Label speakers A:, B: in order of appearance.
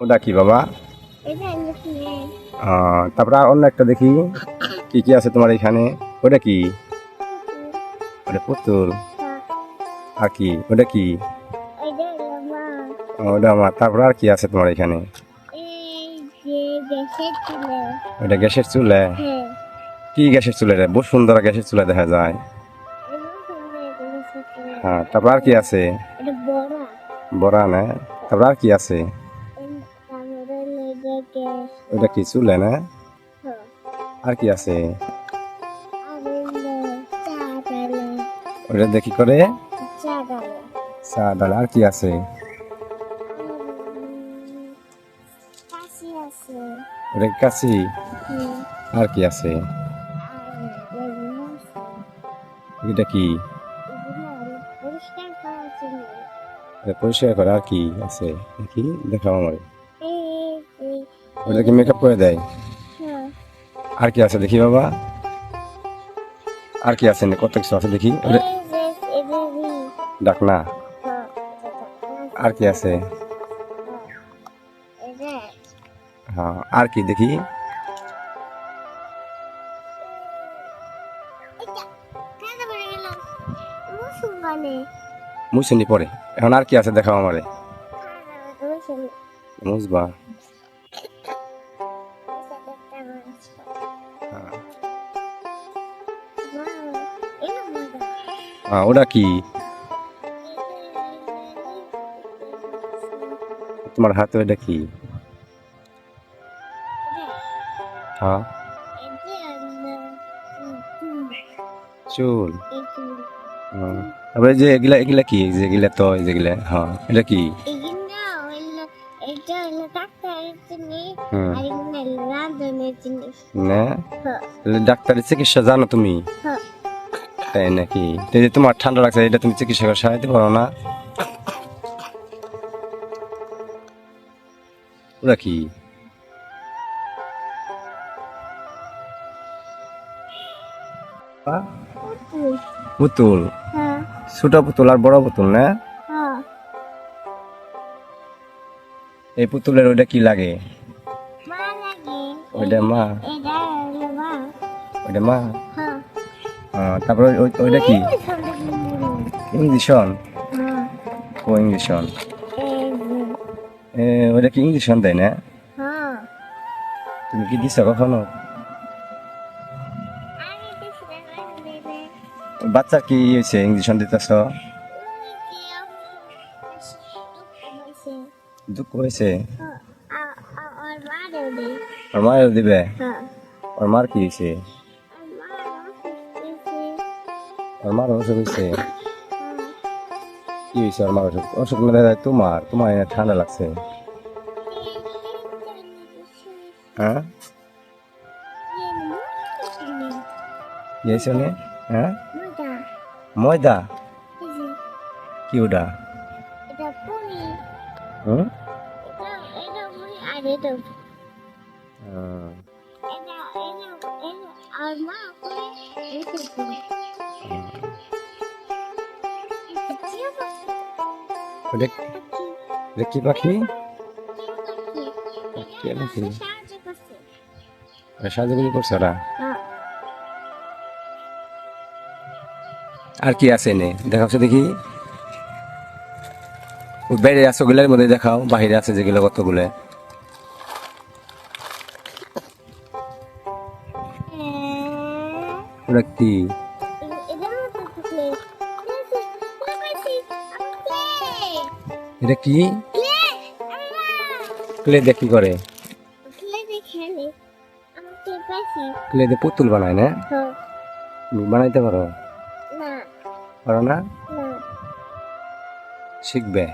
A: ওটা কি বাবা? তারপর আর অন্য একটা দেখি। কি কি আছে তোমার এখানে? ওটা কি? ওটা পুতুল। আর কি? ওটা কি? ওটা আমার তারপর আর কি আছে তোমার এখানে?
B: এই গ্যাসের চুলে।
A: ওটা গ্যাসের চুলে?
B: হ্যাঁ।
A: কি গ্যাসের চুলে রে? বহু সুন্দর গ্যাসের চুলে দেখা যায়। হ্যাঁ তারপর আর কি আছে?
B: বড়া
A: না? তারপর আর কি আছে? ওটা কি চুলে না।
B: হ্যাঁ।
A: আর কি আছে? ওটা দেখি করে।
B: চা ডালে
A: আর কি আছে?
B: কাশি
A: ওটা কাশি আর কি আছে? এটা কি?
B: পরিষ্কার
A: করে আর কি আছে? দেখি দেখাও আমার
B: এই এই
A: ওটা কি মেকআপ করে দেয়।
B: হ্যাঁ।
A: আর কি আছে দেখি বাবা? আর কি আছে? না কত কিছু আছে দেখি? ডাক না।
B: হ্যাঁ
A: আর কি আছে? হ্যাঁ আর কি দেখি? মুসুনি পরে। এখন আর কি আছে দেখাও আমারে।
B: মুসুম
A: মুসবা। হ্যাঁ, ওটা কি? তোমার হাতে ওটা কি? হ্যাঁ। চুল। হ্যাঁ। তারপরে যে এগুলা এগুলা কি? এই যে এগুলা তো যেগুলা হ্যাঁ। এটা কি?
B: এটা ডাক্তারের হ্যাঁ,
A: ডাক্তারের চিকিৎসা জানো তুমি?
B: হ্যাঁ।
A: তাই নাকি? তো এই যে তোমার ঠান্ডা লাগছে এটা তুমি চিকিৎসা করে সারাইতে পারো না। ওরা কি?
B: পুতুল।
A: পুতুল?
B: হ্যাঁ,
A: ছোট পুতুল আর বড় পুতুল না?
B: হ্যাঁ।
A: এই পুতুলের ওইটা কি লাগে?
B: মা
A: ওইটা মা। ওইটা মা।
B: হ্যাঁ।
A: তারপরে ওই- ওইটা কি
B: কিন্তু। হ্যাঁ,
A: ও এ, ওইটা কি ইঞ্জেকশন দেয় না
B: হ্যাঁ।
A: তুমি কি দিছ কখনো। বাচ্চার কি হয়েছে ইঞ্জেকশন দিতেছ। দুঃখ হয়েছে
B: হ্যাঁ,
A: ওর মায়ের দিবে। ওর মার কি হয়েছে ওর মার অসুখ হয়েছে
B: হ্যাঁ।
A: কি হয়েছে ওর মার অসুখ? অসুখ না দাদা তোমার তোমার এনে ঠান্ডা লাগছে। হ্যাঁ? কি হয়েছে নে? হ্যাঁ? ময়দা। কি ওটা? হুম? আহ, ওটা কি পাখি? করছে। আর কি আছে নে দেখাচ্ছে দেখি। বাইরে আছে, ওগুলোর মধ্যে দেখাও। বাহিরে আছে যেগুলো কতগুলো। ওরা কি? এটা কি? ক্লে দিয়ে কি করে? ক্লে দিয়ে পুতুল বানায় না? বানাইতে পারো?
B: না।
A: পারো
B: না।
A: শিখবে?